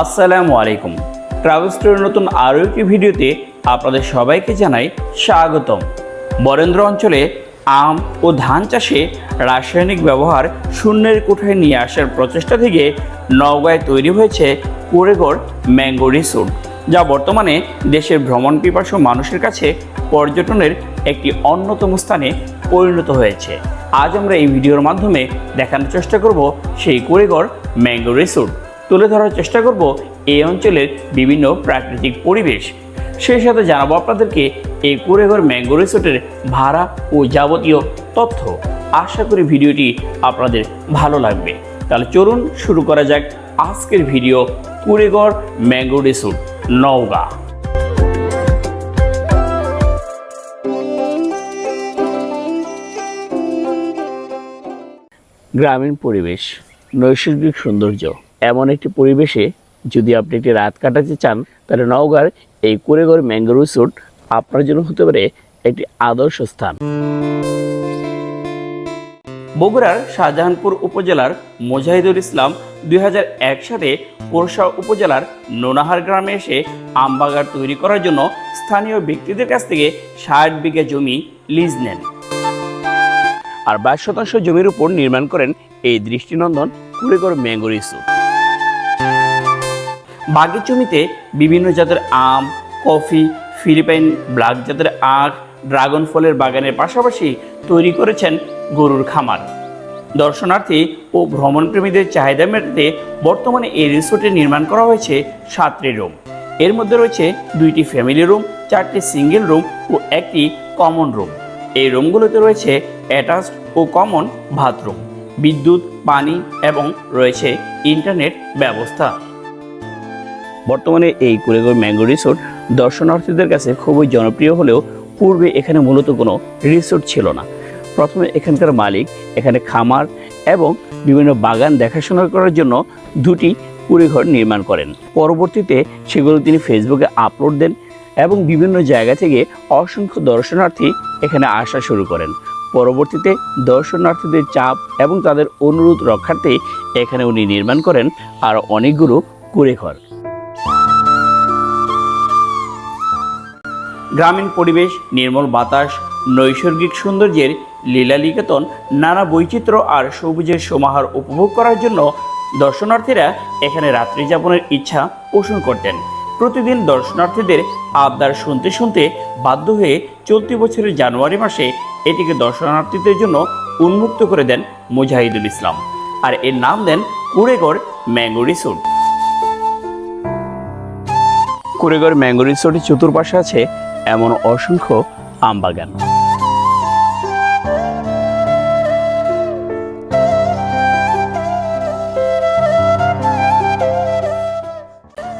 আসসালামু আলাইকুম। ট্রাভেল স্টোরের নতুন আরও একটি ভিডিওতে আপনাদের সবাইকে জানাই স্বাগতম। বরেন্দ্র অঞ্চলে আম ও ধান চাষে রাসায়নিক ব্যবহার শূন্যের কোঠায় নিয়ে আসার প্রচেষ্টা থেকে নওগাঁয় তৈরি হয়েছে কুড়েগড় ম্যাঙ্গো রিসোর্ট, যা বর্তমানে দেশের ভ্রমণ পিপাসু মানুষের কাছে পর্যটনের একটি অন্যতম স্থানে পরিণত হয়েছে। আজ আমরা এই ভিডিওর মাধ্যমে দেখানোর চেষ্টা করব সেই কুড়েগড় ম্যাঙ্গো রিসোর্ট। তুলে ধরার চেষ্টা করব এই অঞ্চলের বিভিন্ন প্রাকৃতিক পরিবেশ। সেই সাথে জানাব আপনাদেরকে এই কুড়েঘর ম্যাঙ্গো রিসোর্টের ভাড়া ও যাবতীয় তথ্য। আশা করি ভিডিওটি আপনাদের ভালো লাগবে। তাহলে চলুন শুরু করা যাক আজকের video Kureghar mango resort, Naogaon. গ্রামীণ পরিবেশ, নৈসর্গিক সৌন্দর্য। এমন একটি পরিবেশে যদি আপনি একটি রাত কাটাতে চান, তাহলে নওগাঁর এই কুড়েগড় ম্যাঙ্গো রিসোর্ট আপনার জন্য হতে পারে একটি আদর্শ স্থান। বগুড়ার শাহজাহানপুর উপজেলার মোজাহিদুল ইসলাম দুই হাজার এক সালে পোরশা উপজেলার নোনাহার গ্রামে এসে আমবাগান তৈরি করার জন্য স্থানীয় ব্যক্তিদের কাছ থেকে ষাট বিঘা জমি লিজ নেন। আর বাইশ শতাংশ জমির উপর নির্মাণ করেন এই দৃষ্টিনন্দন কুড়েগড় ম্যাঙ্গো রিসোর্ট বাগের জমিতে বিভিন্ন জাতের আম, কফি, ফিলিপাইন, ব্ল্যাক জাতের আখ, ড্রাগন ফলের বাগানের পাশাপাশি তৈরি করেছেন গরুর খামার। দর্শনার্থী ও ভ্রমণপ্রেমীদের চাহিদা মেটাতে বর্তমানে এই রিসোর্টে নির্মাণ করা হয়েছে সাতটি রুম। এর মধ্যে রয়েছে দুইটি ফ্যামিলি রুম, চারটি সিঙ্গেল রুম ও একটি কমন রুম। এই রুমগুলোতে রয়েছে অ্যাটাচড ও কমন বাথরুম, বিদ্যুৎ, পানি এবং রয়েছে ইন্টারনেট ব্যবস্থা। বর্তমানে এই কুড়েগড় ম্যাঙ্গো রিসোর্ট দর্শনার্থীদের কাছে খুবই জনপ্রিয় হলেও পূর্বে এখানে মূলত কোনো রিসোর্ট ছিল না। প্রথমে এখানকার মালিক, এখানে খামার এবং বিভিন্ন বাগান দেখাশোনা করার জন্য দুটি কুড়েঘর নির্মাণ করেন। পরবর্তীতে সেগুলো তিনি ফেসবুকে আপলোড দেন এবং বিভিন্ন জায়গা থেকে অসংখ্য দর্শনার্থী এখানে আসা শুরু করেন। পরবর্তীতে দর্শনার্থীদের চাপ এবং তাদের অনুরোধ রক্ষার্থে এখানে উনি নির্মাণ করেন আর অনেকগুলো কুড়েঘর। গ্রামীণ পরিবেশ, নির্মল বাতাস, নৈসর্গিক সৌন্দর্যের লীলালিকেতন, নানা বৈচিত্র্য আর সবুজের সমাহার উপভোগ করার জন্য দর্শনার্থীরা এখানে রাত্রি যাপনের ইচ্ছা পোষণ করতেন। প্রতিদিন দর্শনার্থীদের আবদার শুনতে শুনতে বাধ্য হয়ে চলতি বছরের জানুয়ারি মাসে এটিকে দর্শনার্থীদের জন্য উন্মুক্ত করে দেন মুজাহিদুল ইসলাম। আর এর নাম দেন কুড়েগড় ম্যাঙ্গো রিসোর্ট। কুড়েগড় ম্যাঙ্গো রিসোর্টের চতুর্পাশে আছে এমন অসংখ্য আম বাগান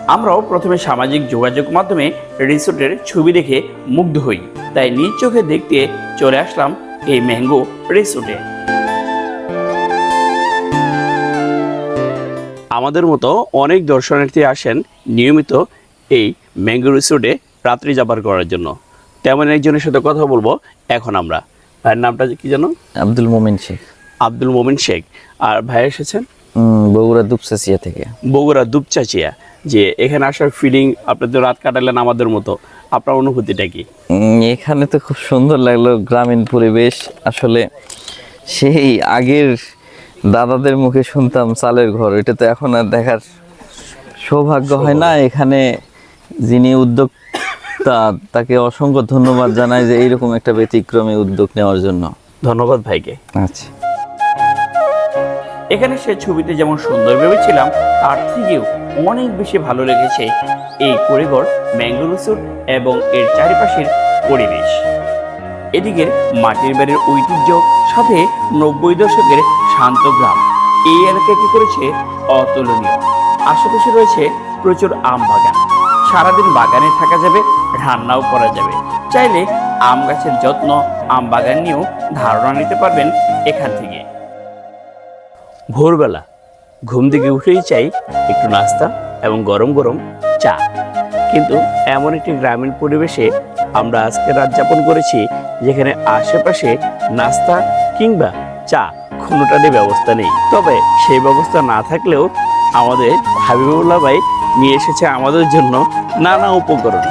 আমরাও প্রথমে সামাজিক যোগাযোগ মাধ্যমে রিসোর্টের ছবি দেখে মুগ্ধ হই। তাই নিজ চোখে দেখতে চলে আসলাম এই ম্যাঙ্গো রিসোর্টে। আমাদের মতো অনেক দর্শনার্থী আসেন নিয়মিত এই ম্যাঙ্গো রিসোর্টে রাত্রি যাবার করার জন্য। তেমন একজনের সাথে কথা বলব এখন আমরা। ভাইয়ের নামটা কি জানো আব্দুল মোমিন শেখ। আব্দুল মোমিন শেখ। আর ভাই এসেছেন? বগুড়া দুপচাচিয়া থেকে। বগুড়া দুপচাচিয়া যে এখানে আসার ফিলিং আপনি তো রাত কাটালেন আমাদের মতো। আপনার অনুভূতিটা কি? এখানে তো খুব সুন্দর লাগল গ্রামীণ পরিবেশ। আসলে সেই আগের দাদাদের মুখে শুনতাম চালের ঘর। এটা তো এখন আর দেখার সৌভাগ্য হয় না। এখানে যিনি উদ্যোক্তা তাকে অসংখ্য ধন্যবাদ জানাই যে এইরকম একটা ব্যতিক্রমী উদ্যোগ নেওয়ার জন্য। ধন্যবাদ ভাইকে। আচ্ছা। এখানে সে ছবিতে যেমন সুন্দর ভেবেছিলাম তার থেকেও অনেক বেশি ভালো লেগেছে এই করিগড় ম্যাঙ্গো রিসোর্ট এবং এর চারিপাশের পরিবেশ। এদিকের মাটির বাড়ির ঐতিহ্য সাথে নব্বই দশকের শান্ত গ্রাম এই এলাকাকে করেছে অতুলনীয়। আশেপাশে রয়েছে প্রচুর আম বাগান সারাদিন বাগানে থাকা যাবে, রান্নাও করা যাবে। চাইলে আম গাছের যত্ন, আম বাগান নিয়েও ধারণা নিতে পারবেন এখান থেকে। ভোরবেলা ঘুম থেকে উঠেই চাই একটু নাস্তা এবং গরম গরম চা। কিন্তু এমন একটি গ্রামীণ পরিবেশে আমরা আজকে রাত যাপন করেছি যেখানে আশেপাশে নাস্তা কিংবা চা কোনোটারই ব্যবস্থা নেই। তবে সেই ব্যবস্থা না থাকলেও আমাদের হাবিবুল্লাহ ভাই নিয়ে এসেছে আমাদের জন্য নানা উপকরণ,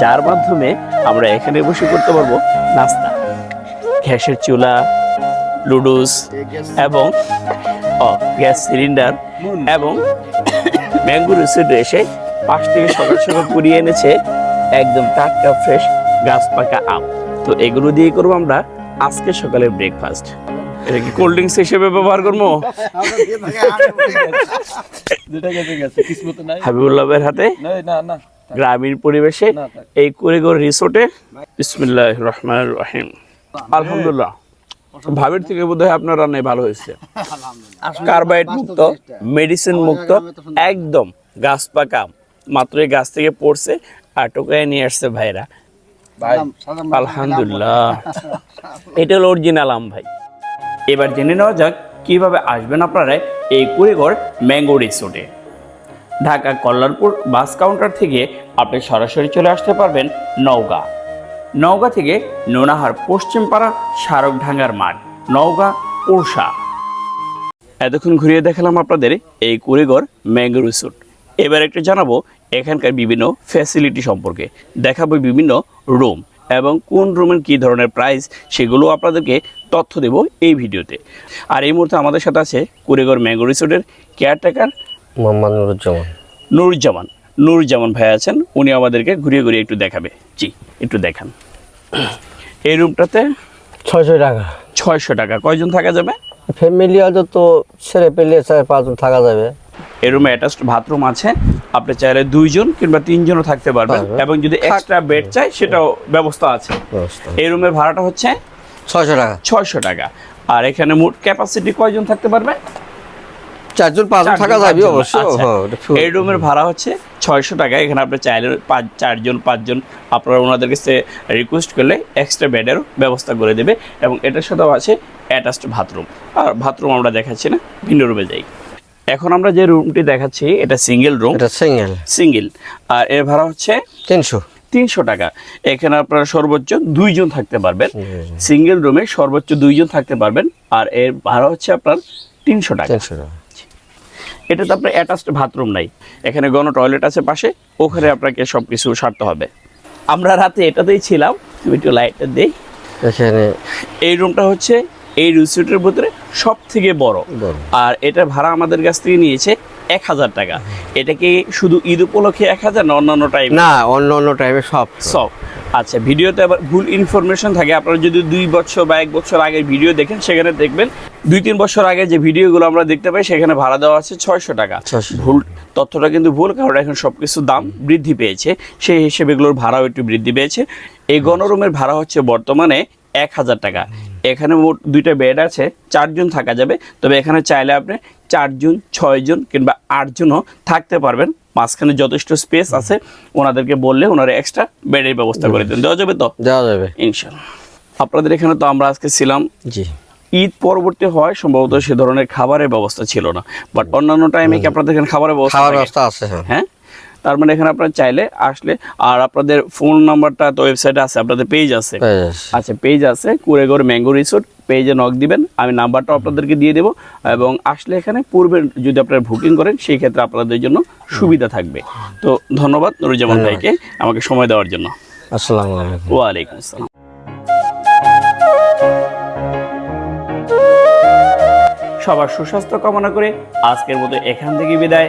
যার মাধ্যমে আমরা এখানে বসে করতে পারব নাস্তা, গ্যাসের চুলা লুডুস এবং গ্যাস সিলিন্ডার এবং ম্যাঙ্গো রিসোর্টে এসে পাশ থেকে সকাল সকাল কুড়িয়ে এনেছে একদম টাটকা ফ্রেশ গাছ পাকা আম। তো এগুলো দিয়ে করব আমরা আজকে সকালের ব্রেকফাস্ট এটা কি কোল্ড ড্রিঙ্কস হিসেবে ব্যবহার করব? নাই। হাবিবুল্লাহের হাতে? না না না গ্রামীণ পরিবেশে? এই কুড়িগড় রিসোর্টে বিসমিল্লাহ রহমান রহিম। আলহামদুলিল্লাহ। ভাবির থেকে বোধ হয় আপনার রান্নায় ভালো হয়েছে। কার্বাইড মুক্ত মেডিসিন মুক্ত একদম গাছ পাকা। মাত্র এই গাছ থেকে পড়ছে আর টোকায় নিয়ে আসছে ভাইরা। ভাই। আলহামদুলিল্লাহ। এটা হলো অরিজিনাল আম ভাই। এবার জেনে নেওয়া যাক কীভাবে আসবেন আপনারা এই কুড়িগড় ম্যাঙ্গো রিসোর্টে। ঢাকা কল্যাণপুর বাস কাউন্টার থেকে আপনি সরাসরি চলে আসতে পারবেন নওগাঁ। নওগাঁ থেকে নোনাহার পশ্চিমপাড়া স্মারকঢাঙ্গার মাঠ, নওগাঁ পোরশা এতক্ষণ ঘুরিয়ে দেখালাম আপনাদের এই কুড়িগড় ম্যাঙ্গো রিসোর্ট। এবার একটু জানাব এখানকার বিভিন্ন ফ্যাসিলিটি সম্পর্কে। দেখাবো বিভিন্ন রুম এবং কোন রুমের কী ধরনের প্রাইস সেগুলো আপনাদেরকে তথ্য দেব এই ভিডিওতে। আর এই মুহূর্তে আমাদের সাথে আছে কুড়িগড় ম্যাঙ্গো রিসোর্টের কেয়ারটেকার মোহাম্মদ নুরুজ্জামান। নুরুজ্জামান। নুরুজ্জামান ভাই আছেন উনি আমাদেরকে ঘুরিয়ে ঘুরিয়ে একটু দেখাবে। জি একটু দেখান। এই রুমটাতে ছয়শো টাকা। ছয়শো টাকা। কয়জন থাকা যাবে? ফ্যামিলি হয়তো তো ছেলে পেলে চার পাঁচজন থাকা যাবে। এই রুমে অ্যাটাচড বাথরুম আছে। আপনি চাইলে দুইজন কিংবা তিনজনও থাকতে পারবেন এবং যদি এক্সট্রা বেড চাই সেটাও ব্যবস্থা আছে। এই রুমের ভাড়াটা হচ্ছে ছয়শো টাকা। ছয়শো টাকা। আর এখানে মোট ক্যাপাসিটি কয়জন থাকতে পারবে? চারজন পাঁচজন থাকা যাবে। অবশ্য। আচ্ছা। হ্যাঁ। এই রুমের ভাড়া হচ্ছে ছয়শো টাকা। এখানে আপনি চাইলে পাঁচ চারজন পাঁচজন আপনারা ওনাদের কাছে রিকোয়েস্ট করলে এক্সট্রা বেডেরও ব্যবস্থা করে দেবে এবং এটার সাথেও আছে অ্যাটাচড বাথরুম আর বাথরুম আমরা দেখাচ্ছি না ভিন্ন রুমে যাই। এখন আমরা যে রুমটি দেখাচ্ছি এটা সিঙ্গেল রুম এটা সিঙ্গেল সিঙ্গেল আর এর ভাড়া হচ্ছে তিনশো। তিনশো টাকা। এখানে আপনারা সর্বোচ্চ দুইজন থাকতে পারবেন। সিঙ্গেল রুমে সর্বোচ্চ দুইজন থাকতে পারবেন। আর এর ভাড়া হচ্ছে আপনার তিনশো টাকা। এটাতে আপনার অ্যাটাচড বাথরুম নাই। এখানে গণ টয়লেট আছে পাশে। ওখানে আপনাকে সব কিছু সারতে হবে। আমরা রাতে এটাতেই ছিলাম। তুমি একটু লাইটটা দিই। এখানে এই রুমটা হচ্ছে এই রিসোর্টের ভিতরে সব থেকে বড়। বড়। আর এটার ভাড়া আমাদের কাছ থেকে নিয়েছে এক হাজার টাকা। এটা কি শুধু ঈদ উপলক্ষে এক হাজার না অন্যান্য টাইম না অন্য অন্য টাইমে সব। সব। আচ্ছা ভিডিওতে আবার ভুল ইনফরমেশন থাকে। আপনারা যদি দুই বছর বা এক বছর আগের ভিডিও দেখেন সেখানে দেখবেন দুই তিন বছর আগে যে ভিডিওগুলো আমরা দেখতে পাই সেখানে ভাড়া দেওয়া আছে ছয়শো টাকা। ভুল তথ্যটা কিন্তু ভুল কারণ এখন সব কিছু দাম বৃদ্ধি পেয়েছে। সেই হিসেবে এগুলোর ভাড়াও একটু বৃদ্ধি পেয়েছে। এই গণরুমের ভাড়া হচ্ছে বর্তমানে এক হাজার টাকা। এখানে মোট দুইটা বেড আছে চারজন থাকা যাবে। তবে এখানে চাইলে আপনি চারজন ছয়জন কিংবা আটজনও থাকতে পারবেন। মাঝখানে যথেষ্ট স্পেস আছে। ওনাদেরকে বললে ওনারা এক্সট্রা বেডের ব্যবস্থা করে দেন। দেওয়া যাবে তো? দেওয়া যাবে। ইনশাল্লাহ আপনাদের এখানে তো আমরা আজকে ছিলাম। জি। ঈদ পরবর্তী হয় সম্ভবত সে ধরনের খাবারের ব্যবস্থা ছিল না। বাট অন্যান্য টাইমে কি আপনাদের এখানে খাবারের ব্যবস্থা ব্যবস্থা আছে হ্যাঁ। হ্যাঁ? তার মানে এখানে আপনারা চাইলে আসলে আর আপনাদের ফোন নাম্বারটা তো ওয়েবসাইটে আছে আপনাদের পেজ আছে। আচ্ছা পেজ আছে কুড়েগড় ম্যাঙ্গো রিসোর্ট পেজে নক দিবেন আমি নাম্বারটাও আপনাদেরকে দিয়ে দেবো এবং আসলে এখানে পূর্বে যদি আপনারা বুকিং করেন সেই ক্ষেত্রে আপনাদের জন্য সুবিধা থাকবে। তো ধন্যবাদ নুরুজ্জামান ভাইকে আমাকে সময় দেওয়ার জন্য। আসসালামু আলাইকুম। ওয়ালাইকুম আসসালাম। সবার সুস্বাস্থ্য কামনা করে আজকের মতো এখান থেকে বিদায়।